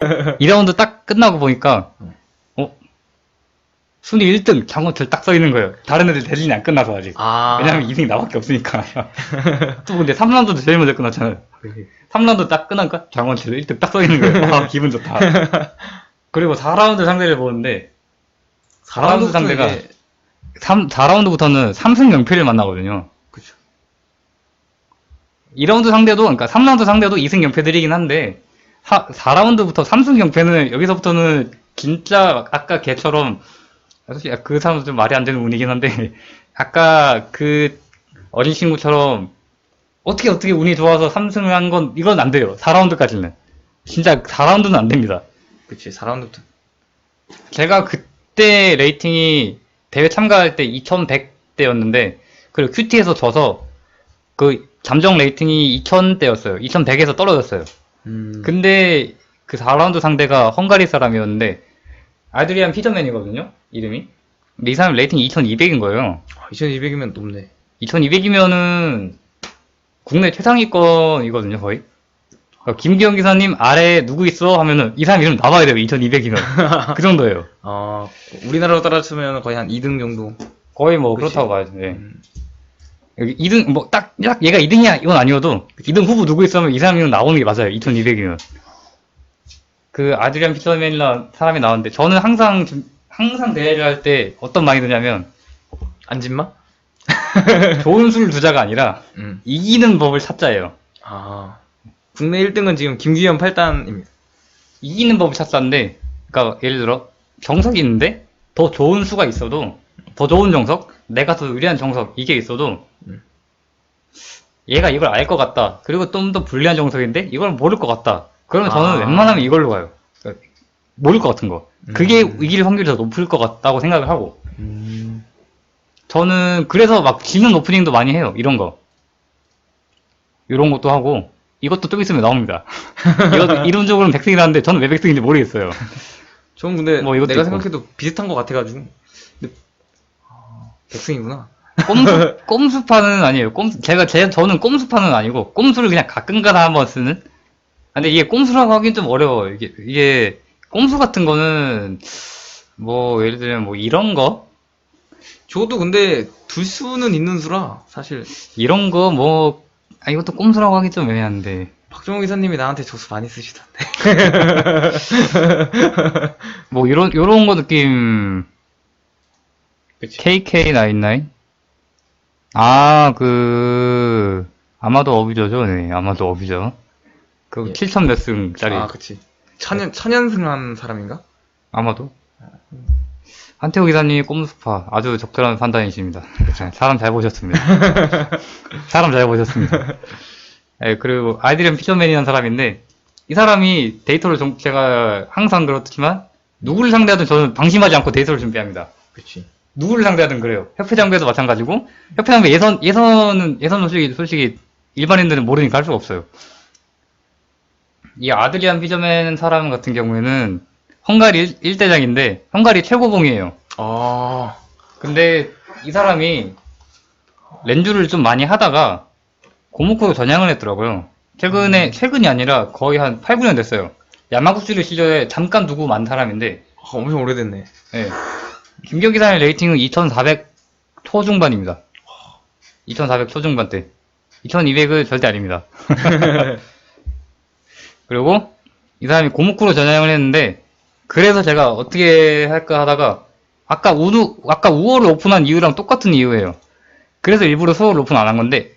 2라운드 딱 끝나고 보니까, 어? 순위 1등 장원철 딱 써있는 거예요. 다른 애들 대진이 안 끝나서 아직. 아. 왜냐면 2등이 나밖에 없으니까. 또 근데 3라운드도 제일 먼저 끝났잖아요. 3라운드 딱 끝나니까 장원철 1등 딱 써있는 거예요. 아, 기분 좋다. 그리고 4라운드 상대를 보는데, 4라운드 상대가, 3, 4라운드부터는 3승 0패를 만나거든요. 그쵸. 2라운드 상대도, 그러니까 3라운드 상대도 2승 0패들이긴 한데, 4, 4라운드부터 3승 0패는 여기서부터는 진짜 아까 걔처럼, 솔직히 그 사람도 좀 말이 안 되는 운이긴 한데, 아까 그 어린 친구처럼 어떻게 어떻게 운이 좋아서 3승을 한 건, 이건 안 돼요. 4라운드까지는. 진짜 4라운드는 안 됩니다. 그치, 4라운드부터. 제가 그때 레이팅이 대회 참가할 때 2100대였는데 그리고 큐티에서 져서 그 잠정 레이팅이 2000대였어요. 2100에서 떨어졌어요. 음. 근데 그 4라운드 상대가 헝가리 사람이었는데 아드리안 피저맨이거든요. 이름이. 근데 이 사람 레이팅 2200인 거예요. 2200이면 높네. 2200이면은 국내 최상위권이거든요, 거의. 그러니까 김기영 기사님 아래 누구 있어 하면은 이 사람 이름 나와야 돼요, 2200이면. 그 정도예요. 아, 우리나라로 따라치면 거의 한 2등 정도. 거의 뭐 그치. 그렇다고 봐야죠. 예. 음. 여기 2등 뭐 딱 딱 얘가 2등이야 이건 아니어도 2등 후보 누구 있으면 이 사람이 나오는 게 맞아요. 2200이면. 그 아드리안 피터맨이라는 사람이 나오는데 저는 항상 좀- 항상 대회를 할 때 어떤 마인드 드냐면 안진마? 좋은 수를 두자가 아니라 음. 이기는 법을 찾자예요. 아. 국내 1등은 지금 김규현 8단입니다. 이기는 법을 찾자인데 그러니까 예를 들어 정석이 있는데 더 좋은 수가 있어도 더 좋은 정석 내가 더 유리한 정석 이게 있어도 음. 얘가 이걸 알 것 같다 그리고 좀 더 불리한 정석인데 이걸 모를 것 같다 그러면 저는 아. 웬만하면 이걸로 가요 그러니까 모를 것 같은 거 그게 음. 이길 확률이 더 높을 것 같다고 생각을 하고 음. 저는 그래서 막 지는 오프닝도 많이 해요 이런 거 이런 것도 하고 이것도 좀 있으면 나옵니다 이것도 이론적으로는 백승이라는데 저는 왜 백승인지 모르겠어요 저는 근데 뭐 이것도 내가 있고. 생각해도 비슷한 것 같아가지고. 백승이구나. 꼼수, 꼼수파는 아니에요. 꼼수, 제가, 제, 저는 꼼수파는 아니고, 꼼수를 그냥 가끔가다 한번 쓰는? 아, 근데 이게 꼼수라고 하긴 좀 어려워요. 이게, 이게, 꼼수 같은 거는, 뭐, 예를 들면 뭐, 이런 거? 저도 근데 둘 수는 있는 수라 사실 이런 거, 뭐, 아, 이것도 꼼수라고 하긴 좀 애매한데. 박종호 기사님이 나한테 저수 많이 쓰시던데. 뭐, 이런, 요런 거 느낌, KK99? 아, 그, 아마도 어뷰저죠? 네, 아마도 어뷰저. 그, 예. 7천 몇 승짜리. 아, 그치. 천연, 천연승한 사람인가? 아마도. 한태호 기사님이 꼼수파 아주 적절한 판단이십니다. 네, 사람 잘 보셨습니다. 사람 잘 보셨습니다. 네, 그리고 아이드리언 피처맨이라는 사람인데 이 사람이 데이터를 좀 제가 항상 그렇지만 누구를 상대하든 저는 방심하지 않고 데이터를 준비합니다. 그치. 누구를 상대하든 그래요. 협회 장비에도 마찬가지고 협회 장비 예선 예선은 예선 솔직히 솔직히 일반인들은 모르니까 할 수가 없어요. 이 아드리안 피저맨 사람 같은 경우에는 헝가리 1, 대장인데 헝가리 최고봉이에요. 아, 근데 이 사람이 렌주를 좀 많이 하다가 고무코로 전향을 했더라고요. 최근에 최근이 아니라 거의 한 8, 9년 됐어요. 야마구치를 시절에 잠깐 두고 만 사람인데 아, 엄청 오래됐네. 예. 김경 기사의 레이팅은 2,400 초중반입니다. 2,400 초중반대. 2,200은 절대 아닙니다. 그리고 이 사람이 고무쿠로 전향을 했는데 그래서 제가 어떻게 할까 하다가 아까 우누 아까 우월을 오픈한 이유랑 똑같은 이유예요. 그래서 일부러 수어를 오픈 안 한 건데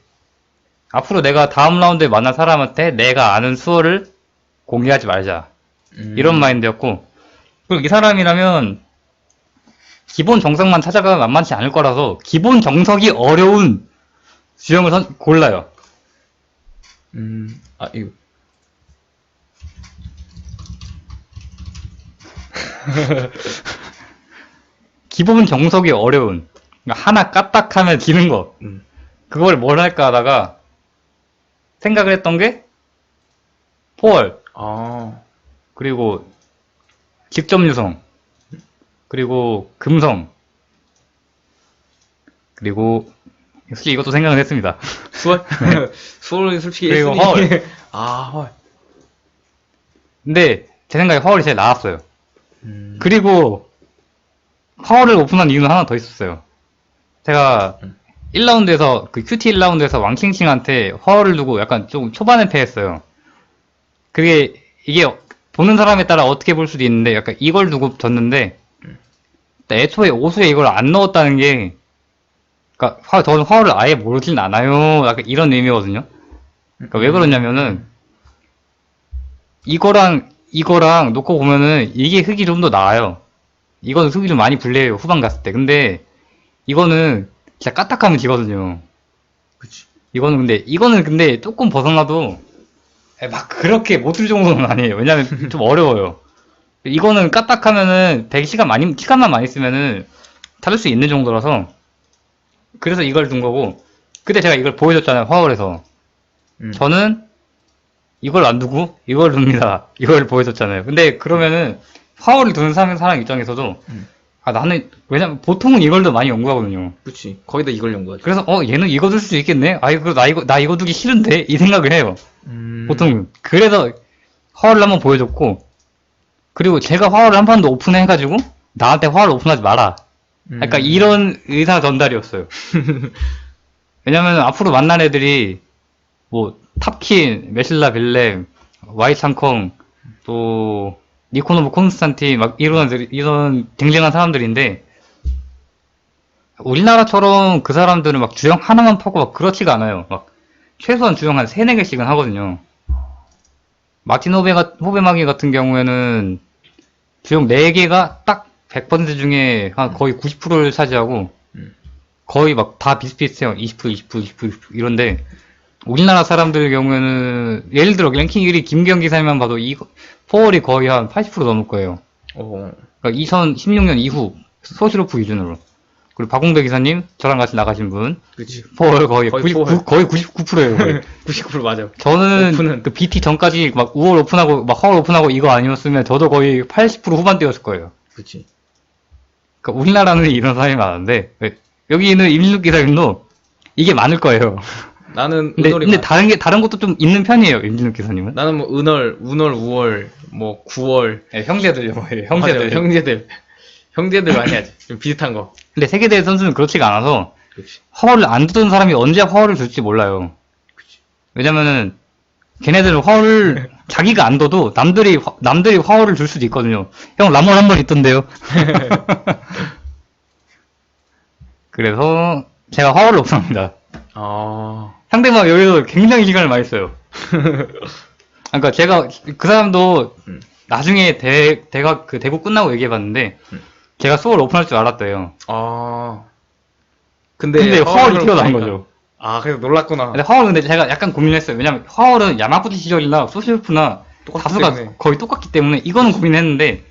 앞으로 내가 다음 라운드에 만난 사람한테 내가 아는 수어를 공개하지 말자. 음. 이런 마인드였고 그리고 이 사람이라면 기본 정석만 찾아가면 만만치 않을 거라서 기본 정석이 어려운 지형을 선- 골라요. 음, 아, 이거. 기본 정석이 어려운 그러니까 하나 까딱하면 지는 거 음. 그걸 뭘 할까 하다가 생각을 했던 게 포월 아, 그리고 직접 유성 그리고 금성 그리고 솔직히 이것도 생각을 했습니다. 수월? 수월이 솔직히 그리고 1순위. 헐. 아, 헐. 근데 제 생각에 화월이 제일 나았어요. 음. 그리고 화월을 오픈한 이유는 하나 더 있었어요. 제가 음. 1라운드에서 그 QT 1라운드에서 왕칭칭한테 화월을 두고 약간 좀 초반에 패했어요. 그게 이게 보는 사람에 따라 어떻게 볼 수도 있는데 약간 이걸 두고 졌는데 음. 애초에 오수에 이걸 안 넣었다는 게 그러니까 화, 저는 화월을 아예 모르진 않아요. 약간 이런 의미거든요. 그러니까 왜 그러냐면은 이거랑 이거랑 놓고 보면은 이게 흙이 좀 더 나아요. 이거는 흙이 좀 많이 불려요 후반 갔을 때. 근데 이거는 진짜 까딱하면 지거든요. 그치. 이거는 근데 이거는 근데 조금 벗어나도 막 그렇게 못 들 정도는 아니에요. 왜냐면 좀 어려워요. 이거는 까딱하면은 되게 시간 많이 시간만 많이 쓰면은 찾을 수 있는 정도라서 그래서 이걸 둔 거고 그때 제가 이걸 보여줬잖아요 화월에서 음. 저는 이걸 안 두고 이걸 둡니다. 이걸 보여줬잖아요. 근데 그러면은 화월을 두는 사람, 사람 입장에서도 음. 아 나는 왜냐면 보통은 이걸 더 많이 연구하거든요. 그치. 거기다 이걸 연구하죠. 그래서 어 얘는 이거 둘수 있겠네. 아 이거 나 이거 나 이거 두기 싫은데 이 생각을 해요. 음. 보통 그래서 화월을 한번 보여줬고 그리고 제가 화월을 한번더 오픈해가지고 나한테 화월을 오픈하지 마라. 음. 약간 이런 의사 전달이었어요. 왜냐면 앞으로 만날 애들이 뭐 탑킨, 메실라 빌렘, 와이 창컹, 또 니코노브 콘스탄틴 막 이런 이런 쟁쟁한 사람들인데 우리나라처럼 그 사람들은 막 주영 하나만 파고 막 그렇지가 않아요. 막 최소한 주영 한 3, 4개씩은 하거든요. 마틴 호베, 호베마기 같은 경우에는 주영 4개가 딱 100% 중에 한 거의 90%를 차지하고 음. 거의 막 다 비슷비슷해요. 20%, 20%, 20%, 20% 이런데 우리나라 사람들 경우에는 예를 들어 랭킹 1위 김경 기사님만 봐도 이 포월이 거의 한 80% 넘을 거예요. 어. 그러니까 2016년 이후 소시로프 기준으로. 그리고 박홍배 기사님 저랑 같이 나가신 분 그치. 거의 거의 99, 포월. 거의 99%예요. 거의. 99% 맞아. 저는 오픈은. 그 BT 전까지 막 5월 오픈하고 막 하월 오픈하고 이거 아니었으면 저도 거의 80% 후반대였을 거예요. 그치. 그러니까 우리나라는 이런 사람이 많은데 왜- 여기 있는 임진욱 기사님도 이게 많을 거예요. 나는 근데, 은월이 근데. 다른 게 다른 것도 좀 있는 편이에요. 임진욱 기사님은. 나는 뭐 은월, 운월, 우월, 뭐 9월. 네, 형제들요, 거의. 형제들. 형제들. 형제들 많이 하지. 좀 비슷한 거. 근데 세계대회 선수는 그렇지가 않아서 그치. 화월을 안 두던 사람이 언제 화월을 줄지 몰라요. 왜냐면은 걔네들은 화월을 자기가 안 둬도 남들이 화- 남들이 화월을 줄 수도 있거든요. 형 라몬 한 번 있던데요. 그래서 제가 화월을 오픈합니다. 아. 상대방 여기서 굉장히 시간을 많이 써요. 그러니까 제가 그 사람도 음. 나중에 대 대가 그 대구 끝나고 얘기해봤는데 음. 제가 수월 오픈할 줄 알았대요. 아. 근데, 근데 화월이 튀어나온 거죠. 아, 그래서 놀랐구나. 근데 화월은 근데 제가 약간 고민했어요. 왜냐면 화월은 야마구치 시절이나 소시오프나 똑같기 다수가 때문에. 거의 똑같기 때문에 이거는 고민했는데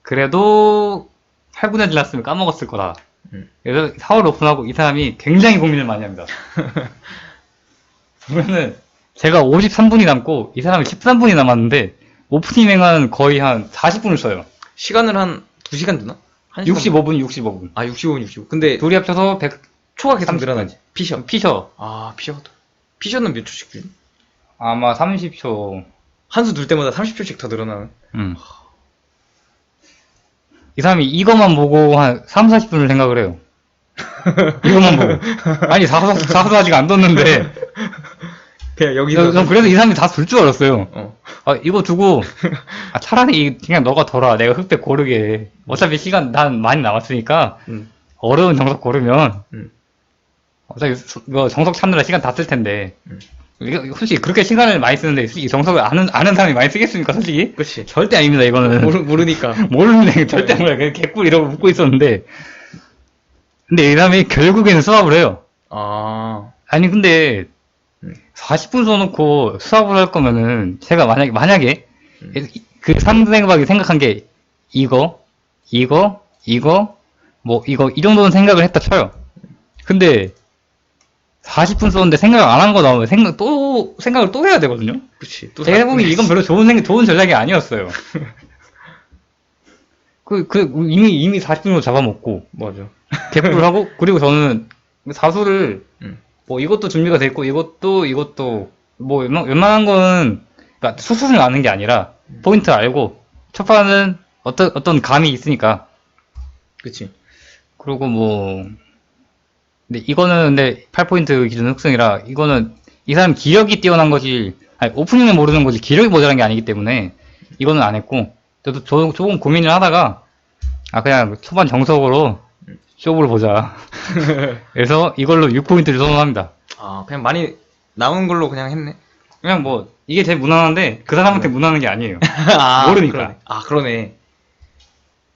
그래도 8분의 1 났으면 까먹었을 거다. 음. 그래서 4월 오픈하고 이 사람이 굉장히 고민을 많이 합니다. 보면은 제가 53분이 남고 이 사람이 13분이 남았는데 오프닝은 거의 한 40분을 써요. 시간을 한 2시간 드나? 한 시간 65분, 65분. 아, 65분, 65분. 근데 둘이 합쳐서 100 초가 계속 30분. 늘어나지. 피셔. 피셔. 아, 피셔가 더. 피셔는 몇 초씩 줄? 아마 30초. 한 수 둘 때마다 30초씩 더 늘어나는. 음. 이 사람이 이것만 보고 한 3, 40분을 생각을 해요. 이것만 보고. 아니, 4, 4, 4, 아직 안 뒀는데. 그냥 여기서. 전 그래서 이 사람이 다둘줄 알았어요. 어. 아, 이거 두고, 아, 차라리 그냥 너가 둬라. 내가 흑백 고르게. 해. 어차피 시간 난 많이 남았으니까, 음. 어려운 정석 고르면, 음. 어차피 수- 이거 정석 찾느라 시간 다 쓸 텐데. 음. 이거 솔직히 그렇게 시간을 많이 쓰는데, 솔직히 정석을 아는, 아는 사람이 많이 쓰겠습니까, 솔직히? 그치. 절대 아닙니다, 이거는. 모르, 모르니까. 모르는데 절대 몰라요. 그냥 개꿀 이러고 웃고 있었는데. 근데 이 사람이 결국에는 수업을 해요. 아. 아니, 근데 음. 40분 써놓고 수업을 할 거면은 제가 만약에, 만약에 음. 그 상대방이 생각한 게 이거, 이거, 이거, 뭐, 이거, 이 정도는 생각을 했다 쳐요. 근데 40분 썼는데 생각을 안한 거 나오면 생각, 또, 생각을 또 해야 되거든요? 그치. 또 제가 사- 보기 이건 별로 좋은 생 좋은 전략이 아니었어요. 그, 그, 이미, 이미 40분으로 잡아먹고, 맞아. 개뿔을 하고, 그리고 저는 사수를, 음. 뭐 이것도 준비가 돼 있고, 이것도, 이것도, 뭐 웬만, 웬만한 건, 그니까 수술을 아는 게 아니라, 포인트 알고, 첫 판은 어떤, 어떤 감이 있으니까. 그치. 그리고 뭐, 근데 이거는 근데 8포인트 기준 흑승이라, 이거는 이 사람 기력이 뛰어난 거지, 아니, 오프닝을 모르는 거지, 기력이 모자란 게 아니기 때문에, 이거는 안 했고, 저도 조, 조금 고민을 하다가, 아, 그냥 초반 정석으로 쇼부를 보자. 그래서 이걸로 6포인트를 선언합니다. 아, 그냥 많이 남은 걸로 그냥 했네. 그냥 뭐, 이게 제일 무난한데, 그 사람한테 무난한 게 아니에요. 아, 모르니까. 그러네. 아, 그러네.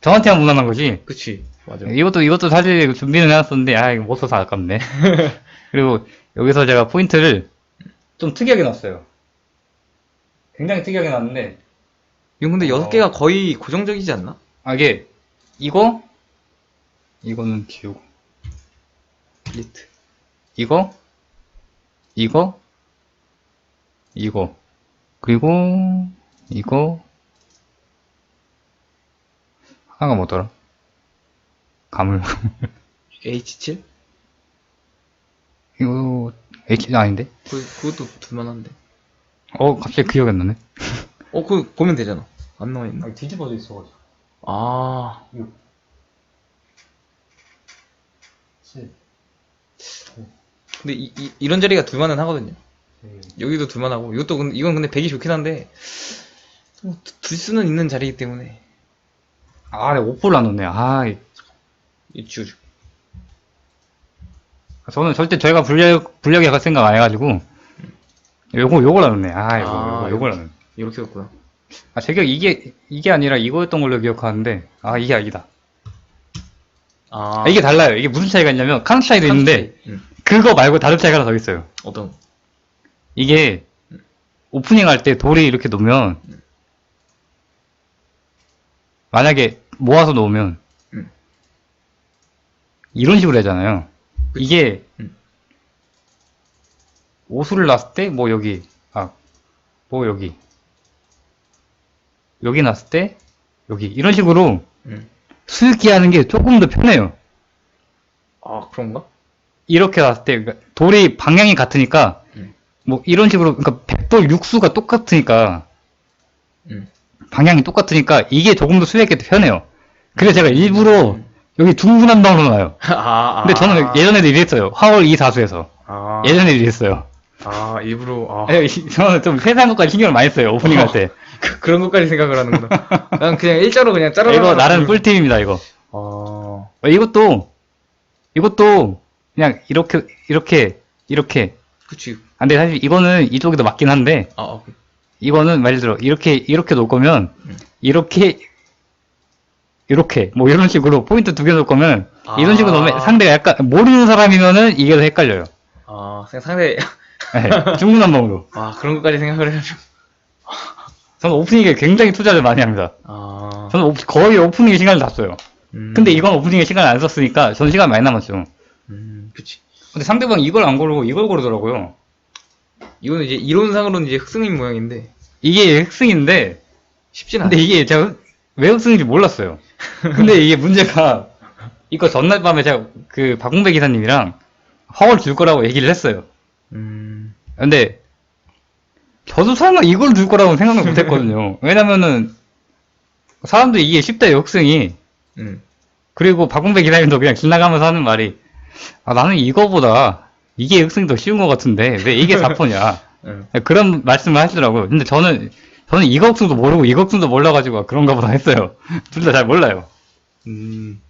저한테만 무난한 거지. 그치. 맞아. 이것도, 이것도 사실 준비는 해놨었는데, 아, 이거 못 써서 아깝네. 그리고 여기서 제가 포인트를 좀 특이하게 놨어요. 굉장히 특이하게 놨는데, 이건 근데 여섯 어. 개가 거의 고정적이지 않나? 아, 이게, 이거, 이거는 지우고, 리트. 이거, 이거, 이거, 그리고, 이거, 하나가 뭐더라? 가물. H7? 이거, H, 아닌데? 그, 그것도 둘만한데. 어, 갑자기 기억이 안 나네. 어, 그거 보면 되잖아. 안 나와 있나? 뒤집어져 있어가지고. 아, 6, 7, 근데 이, 이, 런 자리가 둘만은 하거든요. 8, 여기도 둘만 하고, 이것도, 근데, 이건 근데 백이 좋긴 한데, 뭐, 두- 둘 수는 있는 자리이기 때문에, 아, 내가 5%를 안 넣네. 아, 이- 이 지워줘. 저는 절대 저희가 불리하게, 불리하게 갈 생각 안 해가지고, 요거, 요걸 안 넣네. 아, 아, 요거, 요걸 안 넣네. 이렇게 됐구나. 아, 제 기억 이게, 이게 아니라 이거였던 걸로 기억하는데, 아, 이게 아니다. 아, 아, 이게 달라요. 이게 무슨 차이가 있냐면, 칸 차이도 있는데, 응. 그거 말고 다른 차이가 하나 더 있어요. 어떤, 이게, 오프닝 할 때 돌이 이렇게 놓으면, 만약에 모아서 놓으면, 응. 이런 식으로 하잖아요. 이게, 응. 오수를 놨을 때, 뭐 여기, 아, 뭐 여기, 여기 놨을 때, 여기, 이런 식으로 응. 수익기 하는 게 조금 더 편해요. 아, 그런가? 이렇게 놨을 때, 그러니까 돌이 방향이 같으니까, 응. 뭐 이런 식으로, 그러니까 백돌 육수가 똑같으니까, 응. 방향이 똑같으니까, 이게 조금 더 수익기 편해요. 그래서 제가 일부러 여기 둥근한 방으로 놔요. 아, 근데 저는 예전에도 이랬어요. 화월 2 사수에서. 아, 예전에도 이랬어요. 아, 일부러, 아. 예, 이- 저는 좀 세세한 것까지 신경을 많이 써요. 오프닝 할 때. 그, 그런 것까지 생각을 하는구나. 난 그냥 일자로 그냥 짜라 이거 나름 꿀팁입니다, 이거. 아, 어, 이것도, 이것도, 그냥 이렇게, 이렇게, 이렇게. 그치. 아, 근데 사실 이거는 이쪽이 더 맞긴 한데, 아, 아, 그- 이거는 말 들어, 이렇게, 이렇게 놓을 거면, 음. 이렇게, 이렇게, 뭐 이런 식으로 포인트 두 개 놓을 거면, 아. 이런 식으로 놓으면 상대가 약간, 모르는 사람이면은 이게 더 헷갈려요. 아, 그냥 상대, 네, 중구난방으로. 아, 그런 것까지 생각을 해가지고. 저는 오프닝에 굉장히 투자를 많이 합니다. 아, 저는 오- 거의 오프닝에 시간을 다 써요. 음, 근데 이건 오프닝에 시간을 안 썼으니까, 저는 시간 많이 남았죠. 음, 그치. 근데 상대방이 이걸 안 고르고 이걸 고르더라고요. 이거는 이제 이론상으로는 이제 흑승인 모양인데, 이게 흑승인데, 쉽진 않아. 근데 이게 제가 흑- 왜 흑승인지 몰랐어요. 근데 이게 문제가, 이거 전날 밤에 제가 그 박봉배 기사님이랑 화월 줄 거라고 얘기를 했어요. 음, 근데, 저도 설마 이걸 줄 거라고 생각을 못 했거든요. 왜냐면은, 사람들이 이게 쉽다, 흑승이. 음, 그리고 박봉배 기사님도 그냥 지나가면서 하는 말이, 아, 나는 이거보다 이게 흑승이 더 쉬운 것 같은데, 왜 이게 4포냐. 음. 그런 말씀을 하시더라고요. 근데 저는, 저는 이거 흑승도 모르고 이거 흑승도 몰라가지고 그런가 보다 했어요. 둘 다 잘 몰라요. 음,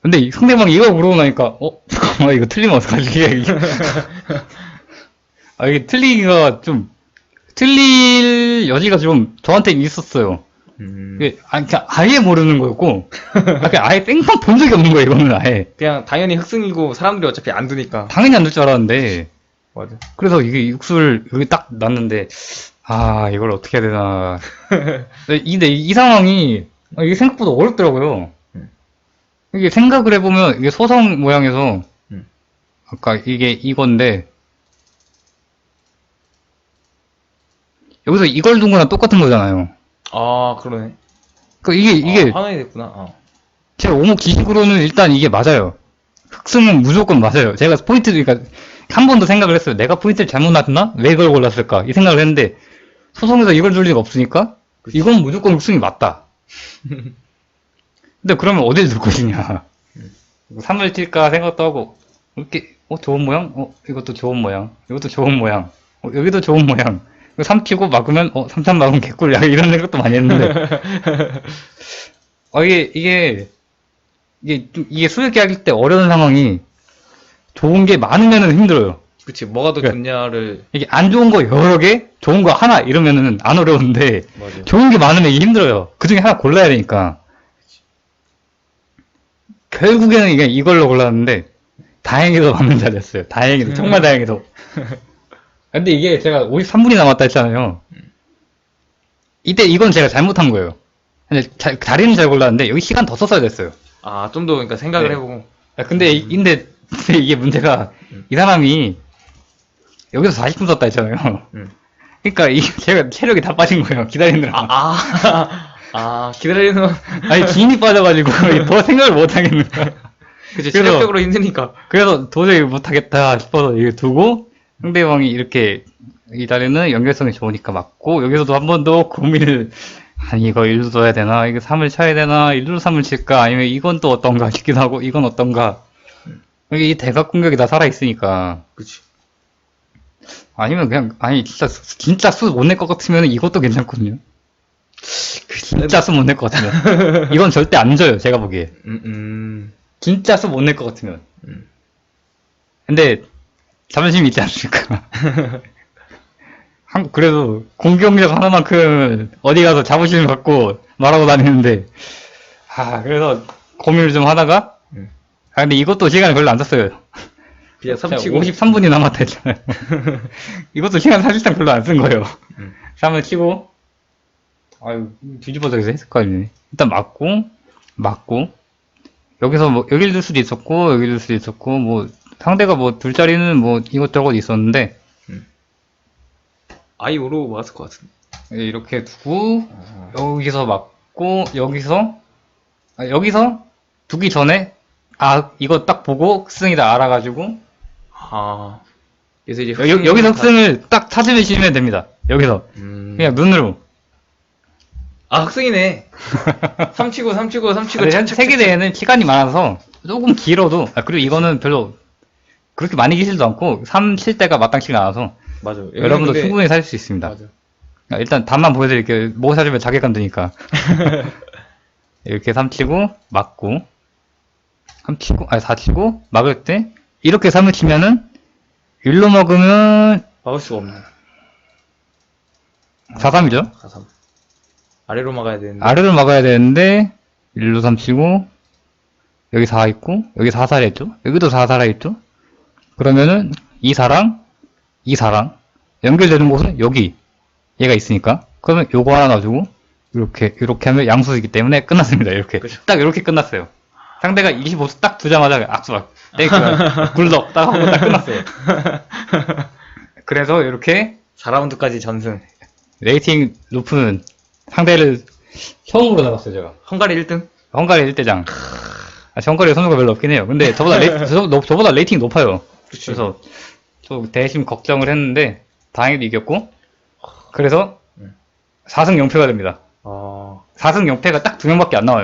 근데 이 상대방이 이거 물어보 나니까, 어? 잠깐만, 이거 틀리면 어떡하지? 이게. 아, 이게 틀리기가 좀, 틀릴 여지가 좀 저한테 있었어요. 음. 아, 그냥 아예 모르는 거였고, 아, 그냥 아예 땡판 본 적이 없는 거예요, 이거는 아예. 그냥 당연히 흑승이고 사람들이 어차피 안 두니까. 당연히 안 될 줄 알았는데, 맞아. 그래서 이게 육수를 여기 딱 놨는데, 아, 이걸 어떻게 해야 되나. 근데 이, 근데 이 상황이, 아, 이게 생각보다 어렵더라고요. 음. 이게 생각을 해보면, 이게 소성 모양에서, 음. 아까 이게 이건데, 여기서 이걸 둔 거랑 똑같은 거잖아요. 아, 그러네. 그 이게, 이게, 아, 하나이 됐구나. 어. 제 오목 기식으로는 일단 이게 맞아요. 흑승은 무조건 맞아요. 제가 포인트, 그러니까 한 번 더 생각을 했어요. 내가 포인트를 잘못 놨나? 왜 이걸 골랐을까? 이 생각을 했는데 소송에서 이걸 줄 리가 없으니까 이건 무조건 우승이 맞다. 근데 그러면 어딜 둘 것이냐. 3을 칠까 생각도 하고, 이렇게, 어, 좋은 모양? 어, 이것도 좋은 모양. 이것도 좋은 모양. 어, 여기도 좋은 모양. 3 치고 막으면, 어, 3, 3 막으면 개꿀. 약간 이런 생각도 많이 했는데. 어, 이게, 이게, 이게, 좀- 이게 수익 계약일 때 어려운 상황이 좋은 게 많으면은 힘들어요. 그치, 뭐가 더 그래. 좋냐를. 이게 안 좋은 거 여러 개, 좋은 거 하나 이러면은 안 어려운데, 맞아. 좋은 게 많으면 이게 힘들어요. 그 중에 하나 골라야 되니까. 결국에는 이게 이걸로 골랐는데, 다행히도 맞는 자리였어요. 다행히도, 정말 다행히도. 근데 이게 제가 53분이 남았다 했잖아요. 이때 이건 제가 잘못한 거예요. 근데 자, 자리는 잘 골랐는데, 여기 시간 더 썼어야 됐어요. 아, 좀 더, 그러니까 생각을 네. 해보고. 야, 근데, 이- 근데, 근데 이게 문제가, 이 사람이, 여기서 40분 썼다 했잖아요. 음. 그러니까, 이, 제가 체력이 다 빠진 거예요. 기다리느라. 아, 아, 아, 기다리는 건. 아니, 기인이 빠져가지고, 더 생각을 못 하겠는 거야. 그치, 그래서- 체력적으로 힘드니까. 그래서 도저히 못하겠다 싶어서 이거 두고, 상대방이 이렇게, 이 자리는 연결성이 좋으니까 맞고, 여기서도 한 번 더 고민을, 아니, 이거 1루 둬야 되나? 이거 3을 쳐야 되나? 1루 3을 칠까? 아니면 이건 또 어떤가 싶기도 하고, 이건 어떤가? 여기 이 대각 공격이 다 살아있으니까. 그치. 아니면 그냥, 아니, 진짜, 수- 진짜 수 못 낼 것 같으면 이것도 괜찮거든요. 진짜 수 못 낼 것 같으면. 이건 절대 안 져요, 제가 보기에. 음, 음. 진짜 수 못 낼 것 같으면. 음. 근데, 자존심이 있지 않습니까? 한, 그래도, 공격력 하나만큼 어디 가서 자부심 갖고 말하고 다니는데, 아, 그래서 고민을 좀 하다가, 음. 아, 근데 이것도 시간이 별로 안 썼어요. 그냥 제가 3치고. 53분이 남았다 했잖아요. 이것도 시간 사실상 별로 안 쓴 거예요. 음. 3을 치고, 아유, 뒤집어서 해서 했을 거 아니네. 일단 맞고, 맞고, 여기서 뭐, 여길 둘 수도 있었고, 여길 둘 수도 있었고, 뭐, 상대가 뭐, 둘 자리는 뭐, 이것저것 있었는데, 아이 오로 맞을 것 같은데. 이렇게 두고, 여기서 맞고, 여기서, 아, 여기서 두기 전에, 아, 이거 딱 보고, 흑승이다 알아가지고, 아. 그래서 이제. 여, 여기서 흑승을 딱 찾으시면 됩니다. 여기서. 음. 그냥 눈으로. 아, 학생이네. 3치고, 3치고, 3치고. 근데 세계 대회는 시간이 많아서 조금 길어도 아, 그리고 이거는 별로 그렇게 많이 길지도 않고 3칠 때가 마땅치가 않아서 맞아. 여러분도 근데- 충분히 살수 있습니다. 맞아. 아, 일단 답만 보여드릴게요. 뭐 사주면 자괴감 드니까 이렇게 3 치고 맞고 3 치고 아니 4 치고 막을 때 이렇게 3을 치면은 1로 먹으면 막을 수가 없네. 4, 3이죠. 4, 3. 아래로 막아야 되는데. 아래를 막아야 되는데 1로 3 치고 여기 4 있고 여기 4 살아 있죠 여기도 4 살아 있죠 그러면은 이 4랑 이 4랑 연결되는 곳은 여기 얘가 있으니까 그러면 요거 하나 놔주고 이렇게 이렇게 하면 양수이기 때문에 끝났습니다 이렇게 그쵸. 딱 이렇게 끝났어요 상대가 25수 딱 두자마자 악수 땡큐 굴덕 딱 하고 딱 끝났어요 그래서 이렇게 4라운드까지 전승. 레이팅 높은 상대를 처음으로 나갔어요 제가 헝가리 1등? 헝가리 1대장. 아, 헝가리 선수가 별로 없긴 해요. 근데 저보다, 레이, 저, 너- 저보다 레이팅이 높아요. 그치. 그래서 저 대심 걱정을 했는데 다행히도 이겼고 그래서 음. 4승 0패가 됩니다. 아. 4승 0패가 딱 두 명밖에 안 나와요.